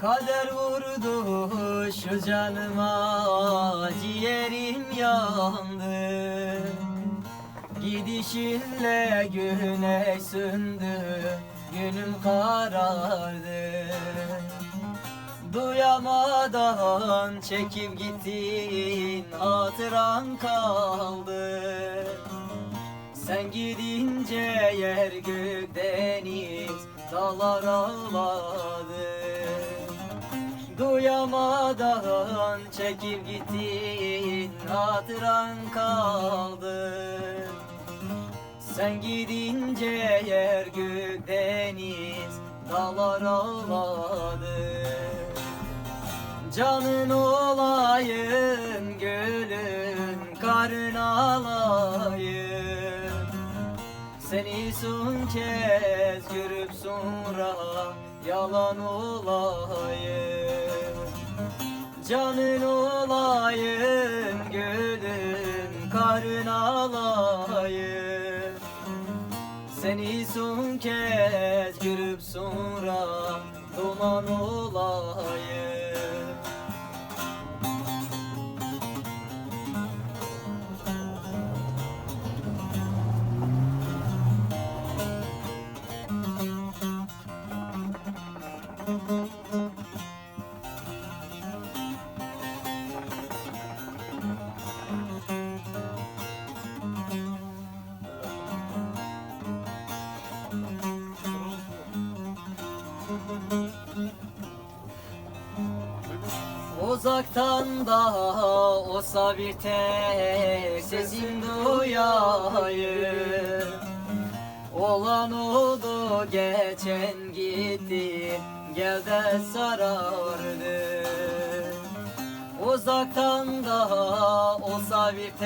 Kader vurdu şu canıma ciğerim yandı. Gidişinle güneş söndü günüm karardı. Duyamadan çekip gittin hatıran kaldı. Sen gidince yer gök deniz dağlar ağladı Duyamadan çekip gittin hatıran kaldı. Sen gidince yer gök deniz dağlar ağladı. Canın olayım gülün karın alayım Seni son kez görüp sonra yalan olayım Canın olayım gülün karın alayım. Seni son kez görüp sonra duman olayım Uzaktan da olsa bir tek sesin duyayım. Olan oldu geçen gitti gel de sarardı Uzaktan da olsa bir tek